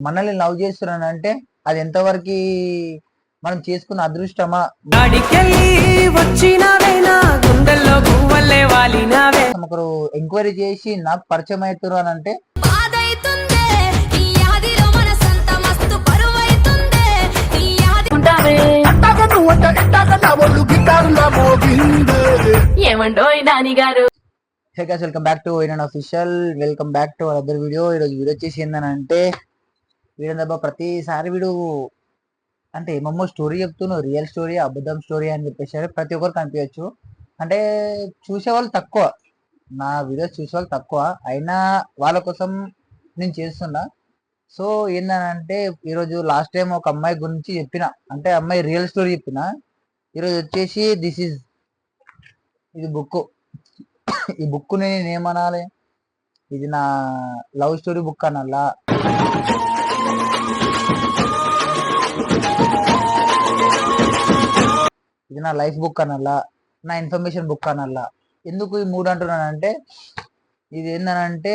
మనల్ని లవ్ చేస్తున్నానంటే అది ఎంతవరకు మనం చేసుకున్న అదృష్టమా? ఒకరు ఎంక్వైరీ చేసి నాకు పరిచయం అవుతారు అని అంటే బాధైతుందే ఈ యాదిలో మనసంతా మస్తు బరువైతుందే ఈ యాది ఏమండోయ్ నాని గారు hey guys welcome back to vine official welcome back to other video ఈరోజు వీడియో వచ్చేసి ఏంటంటే వీడందబ్బా ప్రతిసారి వీడు అంటే ఏమమ్మో స్టోరీ చెప్తున్నావు రియల్ స్టోరీ అబద్ధం స్టోరీ అని చెప్పేసి ప్రతి ఒక్కరు కనిపించచ్చు. అంటే చూసే వాళ్ళు తక్కువ. నా వీడియోస్ చూసేవాళ్ళు తక్కువ. అయినా వాళ్ళ కోసం నేను చేస్తున్నా. సో ఏంటంటే ఈరోజు లాస్ట్ టైం ఒక అమ్మాయి గురించి చెప్పిన. అంటే అమ్మాయి రియల్ స్టోరీ చెప్పిన. ఈరోజు వచ్చేసి దిస్ ఈజ్ ఇది బుక్ ఈ బుక్ నేను ఏమనాలి ఇది నా లవ్ స్టోరీ బుక్ అనల్లా ఇది నా లైఫ్ బుక్ అనల్లా నా ఇన్ఫర్మేషన్ బుక్ అనల్లా ఎందుకు ఈ మూడు అంటున్నానంటే ఇది ఏంటనంటే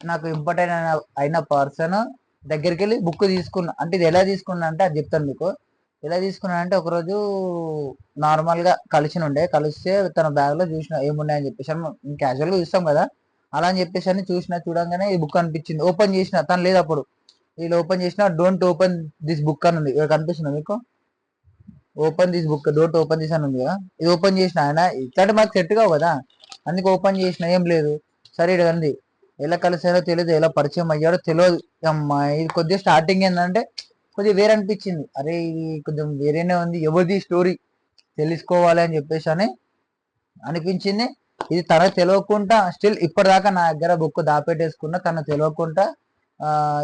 నాకు ఇంపార్టెంట్ అయిన అయిన పర్సన్ దగ్గరికి వెళ్ళి బుక్ తీసుకున్నా అంటే ఇది ఎలా తీసుకున్నా అంటే అది చెప్తాను మీకు. ఎలా తీసుకున్నా అంటే ఒకరోజు నార్మల్గా కలిసి ఉండే కలిస్తే తన బ్యాగ్లో చూసిన ఏమున్నాయని చెప్పేసి క్యాజువల్ క్యాజువల్గా చూస్తాం కదా. అలా అని చెప్పేసి అని చూసిన చూడంగానే ఈ బుక్ అనిపించింది. ఓపెన్ చేసిన తను లేదు అప్పుడు. వీళ్ళు ఓపెన్ చేసిన డోంట్ ఓపెన్ దిస్ బుక్ అని ఉంది. ఇక్కడ కనిపిస్తుంది మీకు? Open this book door open this అని ఉంది కదా. ఇది ఓపెన్ చేసిన ఆయన ఇట్లాంటి మాకు సెట్ కావు కదా. అందుకే ఓపెన్ చేసిన ఏం లేదు. సరే ఇక్కడ అంది ఎలా కలిసారో తెలియదు ఎలా పరిచయం అయ్యారో తెలియదు అమ్మా ఇది కొద్దిగా స్టార్టింగ్ ఏంటంటే కొద్దిగా వేరే అనిపించింది. అరే ఇది కొంచెం వేరేనే ఉంది. ఎవరిది స్టోరీ తెలుసుకోవాలి అని చెప్పేసి అని అనిపించింది. ఇది తన తెలియకుండా స్టిల్ ఇప్పటిదాకా నా దగ్గర బుక్ దాపెట్టేసుకున్నా తన తెలియకుండా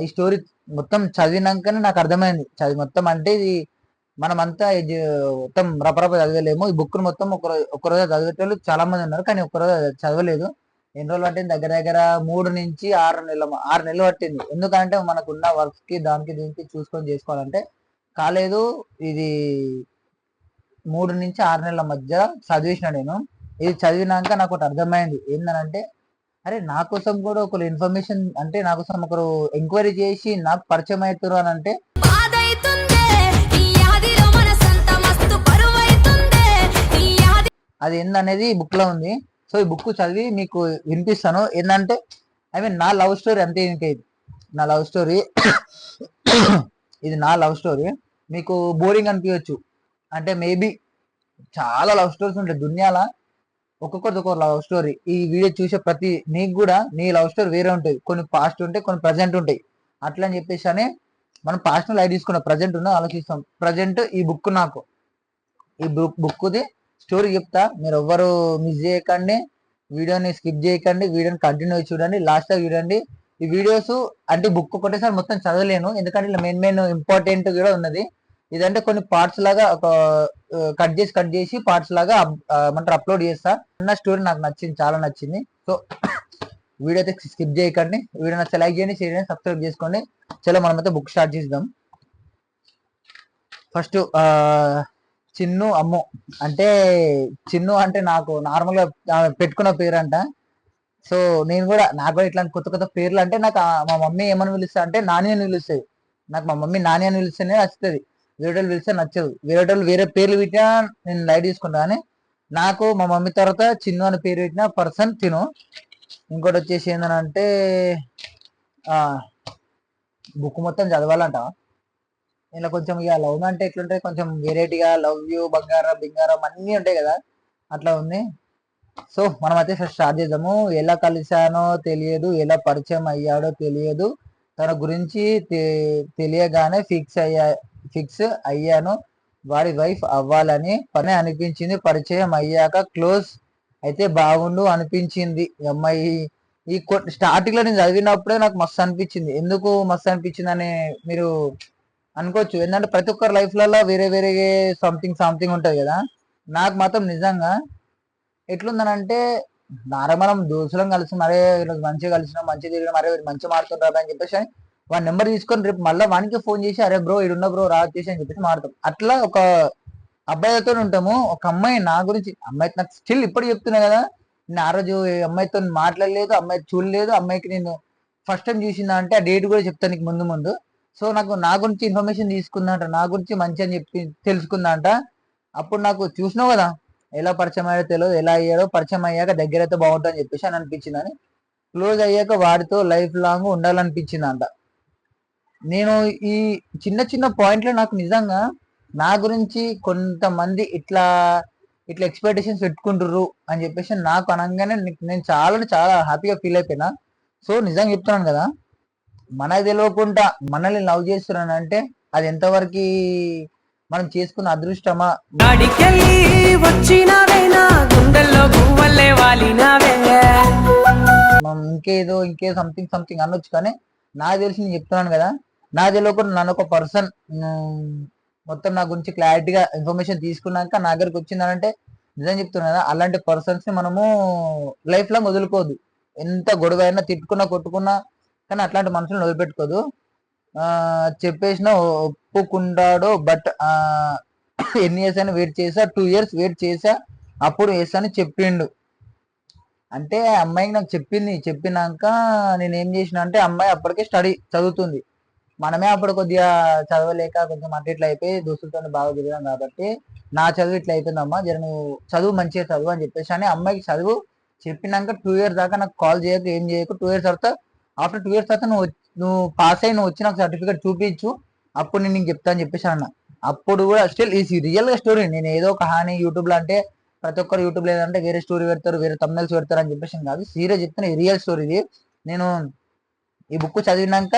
ఈ స్టోరీ మొత్తం చదివినాకనే నాకు అర్థమైంది. చదివి మొత్తం అంటే ఇది మనమంతా ఇది మొత్తం రపరప చదివలేము. ఈ బుక్ మొత్తం ఒక రోజు రోజు చదివేటోళ్ళు చాలా మంది ఉన్నారు. కానీ ఒకరోజు చదవలేదు. ఎన్ని రోజులు పట్టింది? దగ్గర దగ్గర మూడు నుంచి ఆరు నెలలు ఆరు నెలలు పట్టింది. ఎందుకంటే మనకున్న వర్క్స్కి దానికి దీనికి చూసుకొని చేసుకోవాలంటే కాలేదు. ఇది మూడు నుంచి ఆరు నెలల మధ్య చదివేసిన నేను. ఇది చదివినాక నాకు ఒకటి అర్థమైంది. ఏందనంటే అరే నా కోసం కూడా ఒకరు ఇన్ఫర్మేషన్ అంటే నా కోసం ఒకరు ఎంక్వైరీ చేసి నాకు పరిచయం అవుతారు అని అంటే అది ఏందనేది బుక్లో ఉంది. సో ఈ బుక్ చదివి మీకు వినిపిస్తాను. ఏంటంటే ఐ మీన్ నా లవ్ స్టోరీ అంతే ఇంకే నా లవ్ స్టోరీ ఇది నా లవ్ స్టోరీ మీకు బోరింగ్ అనిపించవచ్చు అంటే మేబీ చాలా లవ్ స్టోరీస్ ఉంటాయి దునియాల. ఒక్కొక్కరిది ఒక్కొక్క లవ్ స్టోరీ ఈ వీడియో చూసే ప్రతి నీకు కూడా నీ లవ్ స్టోరీ వేరే ఉంటుంది కొన్ని పాస్ట్ ఉంటాయి కొన్ని ప్రజెంట్ ఉంటాయి. అట్లా అని చెప్పేసి అని మనం పాస్ట్ లైట్ తీసుకున్న ప్రజెంట్ ఉన్న ఆలోచిస్తాం. ప్రజెంట్ ఈ బుక్ నాకు. ఈ బుక్ బుక్ది స్టోరీ చెప్తా. మీరు ఎవ్వరు మిస్ చేయకండి. వీడియోని స్కిప్ చేయకండి. వీడియోని కంటిన్యూ చూడండి. లాస్ట్ చూడండి. ఈ వీడియోస్ అంటే బుక్ ఒకటేసారి మొత్తం చదవలేను. ఎందుకంటే ఇలా మెయిన్ మెయిన్ ఇంపార్టెంట్ కూడా ఉన్నది. ఇదంటే కొన్ని పార్ట్స్ లాగా ఒక కట్ చేసి కట్ చేసి పార్ట్స్ లాగా అంటే అప్లోడ్ చేస్తా. ఉన్న స్టోరీ నాకు నచ్చింది చాలా నచ్చింది. సో వీడియో అయితే స్కిప్ చేయకండి. వీడియో నచ్చితే లైక్ చేయండి షేర్ చేయండి సబ్స్క్రైబ్ చేసుకోండి. చలో మనమైతే బుక్ స్టార్ట్ చేద్దాం. ఫస్ట్ చిన్ను అమ్ము. అంటే చిన్ను అంటే నాకు నార్మల్గా పెట్టుకున్న పేరు అంట సో నేను కూడా నాకు కూడా ఇట్లాంటి కొత్త కొత్త పేర్లు అంటే నాకు మా మమ్మీ ఏమని పిలుస్తా అంటే నాని అని పిలుస్తుంది. నాకు మా మమ్మీ నాని అని పిలిస్తేనే నచ్చుతుంది. వేరేవాళ్ళు పిలిస్తే నచ్చదు. వేరే వాళ్ళు వేరే పేర్లు పెట్టినా నేను లైట్ తీసుకుంటా కానీ నాకు మా మమ్మీ తర్వాత చిన్ను అని పేరు పెట్టిన పర్సన్ తిను. ఇంకోటి వచ్చేసి ఏంటంటే బుక్ మొత్తం చదవాలంట. ఇలా కొంచెం ఇక లవ్ అంటే ఎట్లుంటాయి కొంచెం వెరైటీగా లవ్ యూ బంగారం బింగారం అన్నీ ఉంటాయి కదా? అట్లా ఉంది. సో మనం అయితే ఫస్ట్ స్టార్ట్ చేద్దాము. ఎలా కలిశానో తెలియదు ఎలా పరిచయం అయ్యాడో తెలియదు. తన గురించి తెలియగానే ఫిక్స్ అయ్యా ఫిక్స్ అయ్యాను. వాడి వైఫ్ అవ్వాలని పని అనిపించింది. పరిచయం అయ్యాక క్లోజ్ అయితే బాగుండు అనిపించింది. అమ్మాయి ఈ స్టార్టింగ్లో నేను చదివినప్పుడే నాకు మస్తు అనిపించింది. ఎందుకు మస్తు అనిపించింది అని మీరు అనుకోవచ్చు. ఏంటంటే ప్రతి ఒక్కరి లైఫ్లలో వేరే వేరే సంథింగ్ సంథింగ్ ఉంటుంది కదా. నాకు మాత్రం నిజంగా ఎట్లుందనంటే నారా మనం దోస్తులం కలిసి మరే ఈరోజు మంచిగా కలిసినాం మంచిగా తిరిగిన మరే మంచిగా మాడుతుంటారు అని చెప్పేసి వాడి నెంబర్ తీసుకొని రేపు మళ్ళీ వానికి ఫోన్ చేసి అరే బ్రో ఇడున్న బ్రో రా చేసి అని చెప్పేసి మారుతాం. అట్లా ఒక అబ్బాయితో ఉంటాము. ఒక అమ్మాయి నా గురించి అమ్మాయి నాకు స్టిల్ ఇప్పుడు చెప్తున్నా కదా నేను ఆ రోజు అమ్మాయితో మాట్లాడలేదు అమ్మాయి చూడలేదు అమ్మాయికి నేను ఫస్ట్ టైం చూసిందా అంటే ఆ డేట్ కూడా చెప్తాను నీకు ముందు ముందు. సో నాకు నా గురించి ఇన్ఫర్మేషన్ తీసుకుందంట నా గురించి మంచి అని చెప్పి తెలుసుకుందంట. అప్పుడు నాకు చూసినావు కదా ఎలా పరిచయం అయ్యాడో తెలియదు ఎలా అయ్యాడో పరిచయం అయ్యాక దగ్గర అయితే బాగుంటుంది అని చెప్పేసి అని అనిపించింది అని క్లోజ్ అయ్యాక వాడితో లైఫ్ లాంగ్ ఉండాలనిపించిందంట. నేను ఈ చిన్న చిన్న పాయింట్లు నాకు నిజంగా నా గురించి కొంతమంది ఇట్లా ఇట్లా ఎక్స్పెక్టేషన్స్ పెట్టుకుంటుర్రు అని చెప్పేసి నాకు అనగానే నేను చాలా చాలా హ్యాపీగా ఫీల్ అయిపోయినా. సో నిజంగా చెప్తున్నాను కదా మనకు తెలియకుండా మనల్ని లవ్ చేస్తున్నాను అంటే అది ఎంతవరకు మనం చేసుకున్న అదృష్టమా? ఇంకేదో ఇంకే సంథింగ్ సంథింగ్ అనొచ్చు కానీ నాకు తెలిసి నేను చెప్తున్నాను కదా నా తెలియకుండా నన్ను ఒక పర్సన్ మొత్తం నా గురించి క్లారిటీగా ఇన్ఫర్మేషన్ తీసుకున్నాక నా దగ్గరికి వచ్చిందనంటే నిజం చెప్తున్నా కదా అలాంటి పర్సన్స్ని మనము లైఫ్ లాంగ్ వదులుకోదు ఎంత గొడవ అయినా తిట్టుకున్నా కొట్టుకున్నా కానీ అట్లాంటి మనుషులను వదిలిపెట్టుకోదు. చెప్పేసిన ఒప్పుకుంటాడో బట్ ఎన్ని ఇయర్స్ అని వెయిట్ చేసా టూ ఇయర్స్ వెయిట్ చేసా అప్పుడు ఎస్ అని చెప్పిండు. అంటే ఆ అమ్మాయికి నాకు చెప్పింది చెప్పినాక నేను ఏం చేసిన అంటే అమ్మాయి అప్పటికే స్టడీ చదువుతుంది. మనమే అప్పుడు కొద్దిగా చదవలేక కొంచెం అంటే ఇట్లా అయిపోయి దోస్తులతో బాగా తిరిగాం కాబట్టి నా చదువు ఇట్లా అయిపోయిందమ్మా జర నువ్వు చదువు మంచిగా చదువు అని చెప్పేసి అని అమ్మాయికి చదువు చెప్పినాక టూ ఇయర్స్ దాకా నాకు కాల్ చేయకు ఏం చేయకు టూ ఇయర్స్ తర్వాత ఆఫ్టర్ టూ ఇయర్స్ తర్వాత నువ్వు నువ్వు పాస్ అయ్యి నువ్వు వచ్చి నాకు సర్టిఫికేట్ చూపించు. అప్పుడు నేను నీకు చెప్తా అని చెప్పేసి అన్న. అప్పుడు కూడా స్టిల్ ఈ రియల్గా స్టోరీ నేను ఏదో ఒక హాని యూట్యూబ్లో అంటే ప్రతి ఒక్కరు యూట్యూబ్ లేదంటే వేరే స్టోరీ పెడతారు వేరే తమ్నెల్స్ పెడతారు అని చెప్పేసి కాదు. సీరియస్ చెప్తున్న రియల్ స్టోరీ ఇది. నేను ఈ బుక్ చదివినాక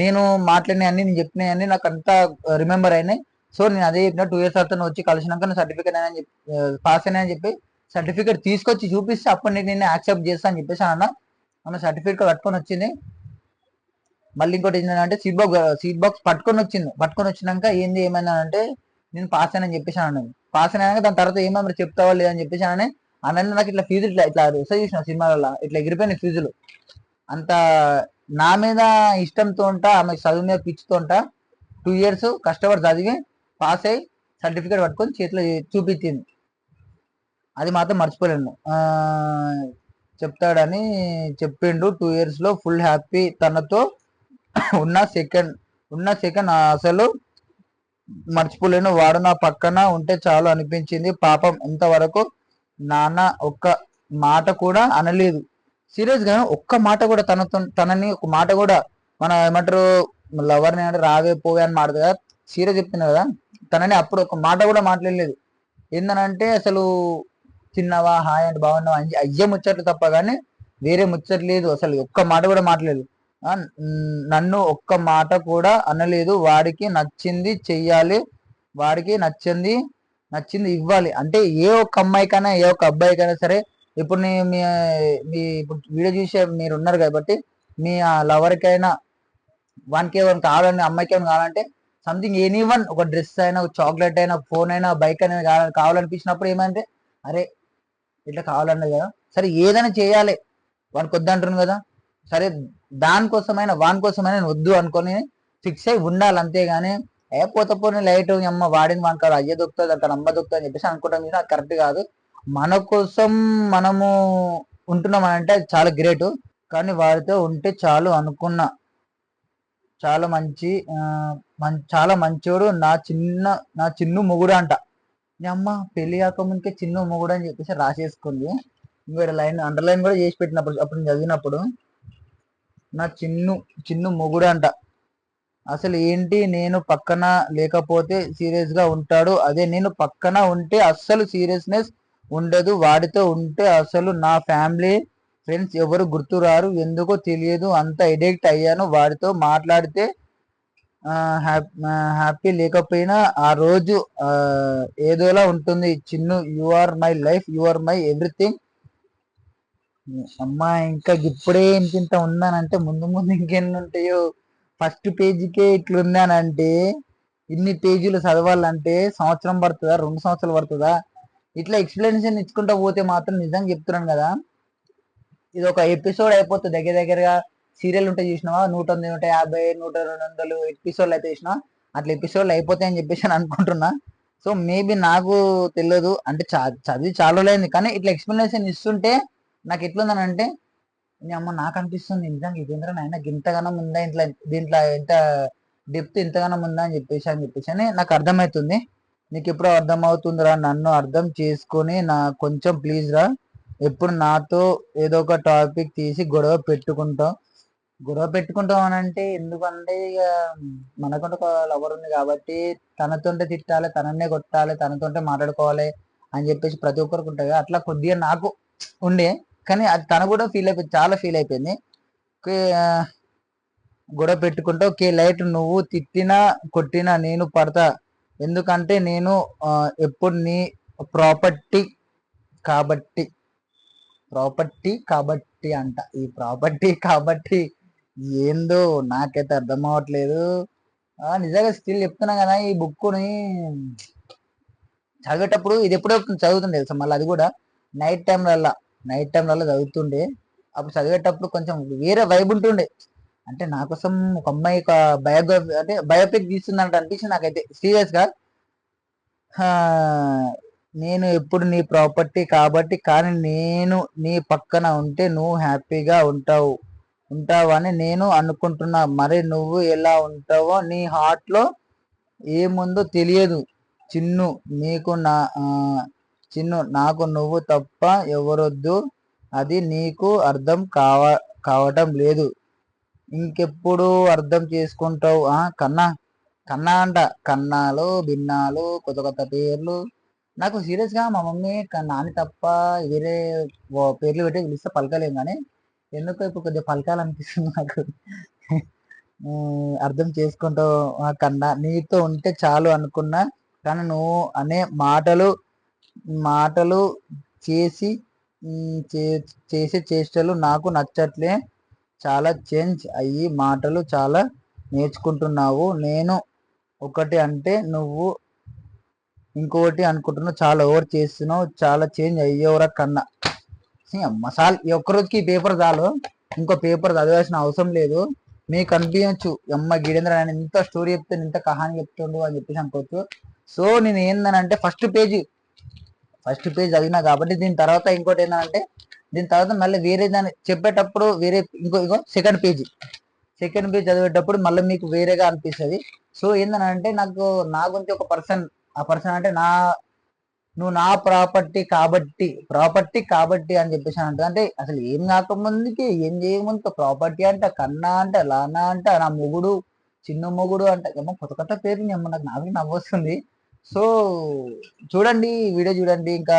నేను మాట్లాడిన అన్ని నేను చెప్పిన అన్ని నాకు అంతా రిమెంబర్ uh, అయినాయి. సో నేను అదే చెప్పిన టూ ఇయర్స్ తర్వాత వచ్చి కలిసినాక నేను సర్టిఫికేట్ అని చెప్పి uh, పాస్ అయినా అని చెప్పి సర్టిఫికేట్ తీసుకొచ్చి చూపిస్తే అప్పుడు నేను నేను యాక్సెప్ట్ చేస్తాను అని చెప్పేసి అన్న. మన సర్టిఫికేట్ పట్టుకొని వచ్చింది. మళ్ళీ ఇంకోటి ఏంటంటే సీట్ బాక్స్ సీట్ బాక్స్ పట్టుకొని వచ్చింది. పట్టుకొని వచ్చినాక ఏంది ఏమైనా అంటే నేను పాస్ అయినా అని చెప్పేసి అన్నది. పాస్ అయినాక దాని తర్వాత ఏమైనా చెప్తావా లేదని చెప్పేసి అని అన్నది నాకు ఇట్లా ఫీజులు ఇట్లా ఇట్లా రిసర్వ్ చేసిన సినిమాలలో ఇట్లా ఎగిరిపోయిన ఫీజులు అంత నా మీద ఇష్టంతో ఉంటా ఆమె చదువు మీద పిచ్చితో ఉంటా టూ ఇయర్స్ కష్టపడి చదివి పాస్ అయ్యి సర్టిఫికేట్ పట్టుకొని చేతిలో చూపించింది. అది మాత్రం మర్చిపోలేను. చెప్తాడని చెప్పిండు. టూ ఇయర్స్లో ఫుల్ హ్యాపీ తనతో ఉన్న సెకండ్ ఉన్న సెకండ్ అసలు మర్చిపోలేను. వాడు నా పక్కన ఉంటే చాలు అనిపించింది. పాపం ఇంతవరకు నాన్న ఒక్క మాట కూడా అనలేదు. సీరియస్గా ఒక్క మాట కూడా తనతో తనని ఒక మాట కూడా మన ఏమంటారు లవర్ని అంటే రావే పోవే అని మాట కదా. సీరియస్ చెప్తున్నా కదా. తనని అప్పుడు ఒక మాట కూడా మాట్లాడలేదు. ఏందనంటే అసలు చిన్నవా హాయ్ అండ్ బాగున్నావా? అని అయ్యే ముచ్చట్లు తప్ప కానీ వేరే ముచ్చట్లేదు అసలు ఒక్క మాట కూడా మాట్లాడలేదు. నన్ను ఒక్క మాట కూడా అనలేదు. వాడికి నచ్చింది చెయ్యాలి. వాడికి నచ్చింది నచ్చింది ఇవ్వాలి. అంటే ఏ ఒక్క అమ్మాయికైనా ఏ ఒక్క అబ్బాయికైనా సరే ఇప్పుడు నీ మీ మీ ఇప్పుడు వీడియో చూసే మీరు ఉన్నారు కాబట్టి మీ ఆ లవర్కైనా వానికి ఏమైనా కావాలని అమ్మాయికి ఏమైనా కావాలంటే సంథింగ్ ఎనీ వన్ ఒక డ్రెస్ అయినా ఒక చాక్లెట్ అయినా ఫోన్ అయినా బైక్ అయినా కావాలనిపించినప్పుడు ఏమంటే అరే ఇట్లా కావాలన్నది కదా. సరే ఏదైనా చేయాలి. వానికి వద్దంటున్నాను కదా. సరే దానికోసమైనా వాని కోసమైనా వద్దు అనుకొని ఫిక్స్ అయి ఉండాలి అంతేగాని ఏ పోత పోని లైట్ అమ్మ వాడిని వానికి కాదు అయ్యే దొక్కుతుంది అక్కడ అమ్మ దొక్కుతుంది అని చెప్పేసి అనుకుంటాం మీద అది కరెక్ట్ కాదు. మన కోసం మనము ఉంటున్నాం అని అంటే అది చాలా గ్రేట్. కానీ వాడితో ఉంటే చాలు అనుకున్నా. చాలా మంచి మం- చాలా మంచోడు నా చిన్న నా చిన్ను మొగుడు అంట. అమ్మ పెళ్ళి కాకముందుకే చిన్న మొగుడు అని చెప్పేసి రాసేసుకుంది. ఇంకో లైన్ అండర్లైన్ కూడా చేసి పెట్టినప్పుడు అప్పుడు చదివినప్పుడు నా చిన్ను చిన్ను మొగుడు అంట. అసలు ఏంటి? నేను పక్కన లేకపోతే సీరియస్గా ఉంటాడు. అదే నేను పక్కన ఉంటే అస్సలు సీరియస్నెస్ ఉండదు. వాడితో ఉంటే అసలు నా ఫ్యామిలీ ఫ్రెండ్స్ ఎవరు గుర్తురారు ఎందుకో తెలియదు. అంత ఎడిక్ట్ అయ్యాను. వాడితో మాట్లాడితే హ్యాపీ లేకపోయినా ఆ రోజు ఏదోలా ఉంటుంది. Chinnu you are my life you are my everything అమ్మా ఇంకా ఇప్పుడే ఇంత ఇంత ఉందానంటే ముందు ముందు ఇంకెన్ని ఉంటాయో. ఫస్ట్ పేజీకే ఇట్లుందానంటే ఇన్ని పేజీలు చదవాలంటే సంవత్సరం పడుతుందా రెండు సంవత్సరాలు పడుతుందా? ఇట్లా ఎక్స్ప్లెనేషన్ ఇచ్చుకుంటా పోతే మాత్రం నిజంగా చెప్తున్నాను కదా. ఇది ఒక ఎపిసోడ్ అయిపోతుంది దగ్గర దగ్గరగా సీరియల్ ఉంటే చూసినావా? నూట తొమ్మిది నూట యాభై నూట రెండు వందలు ఎపిసోడ్లు అయితే చూసినా అట్లా ఎపిసోడ్లు అయిపోతాయని చెప్పేసి అని అనుకుంటున్నా. సో మేబీ నాకు తెలియదు. అంటే చదివి చాలా రోజులైంది కానీ ఇట్లా ఎక్స్ప్లెనేషన్ ఇస్తుంటే నాకు ఎట్లుందని అంటే నీ అమ్మ నాకు అనిపిస్తుంది. నిజంగా ఇదేంద్రా నాయన? ఇంతగానో ఉందా ఇంట్లో? దీంట్లో ఎంత డెప్త్ ఇంతగానో ఉందా? అని చెప్పేసి అని చెప్పేసి అని నాకు అర్థమవుతుంది. నీకు ఎప్పుడు అర్థం అవుతుందిరా నన్ను అర్థం చేసుకొని నా కొంచెం ప్లీజ్ రా. ఎప్పుడు నాతో ఏదో ఒక టాపిక్ తీసి గొడవ పెట్టుకుంటాం గొడవ పెట్టుకుంటాం అని అంటే ఎందుకంటే ఇక మనకుంటే ఒక లవర్ ఉంది కాబట్టి తనతోటే తిట్టాలి తననే కొట్టాలి తనతోటే మాట్లాడుకోవాలి అని చెప్పేసి ప్రతి ఒక్కరికి ఉంటుంది అట్లా కొద్దిగా నాకు ఉండే కానీ అది తను కూడా ఫీల్ అయిపోయింది చాలా ఫీల్ అయిపోయింది. గొడవ పెట్టుకుంటే ఓకే లైట్ నువ్వు తిట్టినా కొట్టినా నేను పడతా. ఎందుకంటే నేను ఎప్పుడు నీ ప్రాపర్టీ కాబట్టి ప్రాపర్టీ కాబట్టి అంట. ఈ ప్రాపర్టీ కాబట్టి ఏందో నాకైతే అర్థం అవ్వట్లేదు. నిజంగా స్టిల్ చెప్తున్నా కదా ఈ బుక్ని చదివేటప్పుడు ఇది ఎప్పుడో చదువుతుండే తెలుసా? మళ్ళీ అది కూడా నైట్ టైంలల్లా నైట్ టైంలలో చదువుతుండే. అప్పుడు చదివేటప్పుడు కొంచెం వేరే వైబ్ ఉంటుండే. అంటే నా కోసం ఒక అమ్మాయి ఒక బయోగ్రఫీ అంటే బయోపిక్ తీస్తుందంట అనిపించింది నాకైతే. సీరియస్గా నేను ఎప్పుడు నీ ప్రాపర్టీ కాబట్టి కానీ నేను నీ పక్కన ఉంటే నువ్వు హ్యాపీగా ఉంటావు. ఉంటావని నేను అనుకుంటున్నా. మరి నువ్వు ఎలా ఉంటావో నీ హార్ట్లో ఏముందో తెలియదు. చిన్ను నీకు నా చిన్ను నాకు నువ్వు తప్ప ఎవరొద్దు. అది నీకు అర్థం కావ కావటం లేదు. ఇంకెప్పుడు అర్థం చేసుకుంటావు? ఆ కన్నా కన్నా అంట. కన్నాలు భిన్నాలు కొత్త కొత్త పేర్లు. నాకు సీరియస్గా మా మమ్మీ నాని తప్ప వేరే పేర్లు పెట్టి పిలిస్తే పలకలేం కానీ ఎందుకో ఇప్పుడు కొద్దిగా పలకాలనిపిస్తుంది నాకు. అర్థం చేసుకుంటూ కన్నా. నీతో ఉంటే చాలు అనుకున్నా కానీ నువ్వు అనే మాటలు మాటలు చేసి చే- చేసే చేష్టలు నాకు నచ్చట్లే. చాలా చేంజ్ అయ్యి మాటలు చాలా నేర్చుకుంటున్నావు. నేను ఒకటి అంటే నువ్వు ఇంకొకటి అనుకుంటున్నావు. చాలా ఓవర్ చేస్తున్నావు. చాలా చేంజ్ అయ్యేవరా కన్నా మసాల్ ఈ ఒక్క రోజుకి ఈ పేపర్ చాలు. ఇంకో పేపర్ చదవాల్సిన అవసరం లేదు. మీకు అనిపించచ్చు అమ్మ గిడేంద్ర అని ఇంత స్టోరీ చెప్తే ఇంత కహాని చెప్తుండు అని చెప్పేసి అనుకోవచ్చు. సో నేను ఏందనంటే ఫస్ట్ పేజ్ ఫస్ట్ పేజ్ చదివినా కాబట్టి దీని తర్వాత ఇంకోటి ఏంటంటే దీని తర్వాత మళ్ళీ వేరే దాన్ని చెప్పేటప్పుడు వేరే ఇంకో ఇంకో సెకండ్ పేజ్ సెకండ్ పేజ్ చదివేటప్పుడు మళ్ళీ మీకు వేరేగా అనిపిస్తుంది. సో ఏంటంటే నాకు నా గురించి ఒక పర్సన్ ఆ పర్సన్ అంటే నా నువ్వు నా ప్రాపర్టీ కాబట్టి ప్రాపర్టీ కాబట్టి అని చెప్పేసి అని అంటుంది అంటే అసలు ఏం కాకముందుకి ఏం చేయకముందు ప్రాపర్టీ అంటే కన్నా అంట లానా అంట నా మొగుడు చిన్న మొగుడు అంట ఏమో కొత్త కొత్త పేరు ఏమో నాకు నాకు నవ్వొస్తుంది. సో చూడండి వీడియో చూడండి. ఇంకా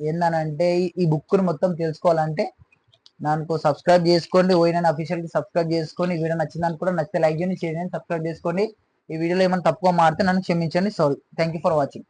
ఏందనంటే ఈ- బుక్ను మొత్తం తెలుసుకోవాలంటే నాకు సబ్స్క్రైబ్ చేసుకోండి. ఓయిన అఫీషియల్కి సబ్స్క్రైబ్ చేసుకొని వీడియో నచ్చిందని కూడా నచ్చితే లైక్ చేయండి షేర్ చేయండి సబ్స్క్రైబ్ చేసుకోండి. ఈ వీడియోలో ఏమైనా తప్పుగా మారితే నన్ను క్షమించండి. Sorry thank you for watching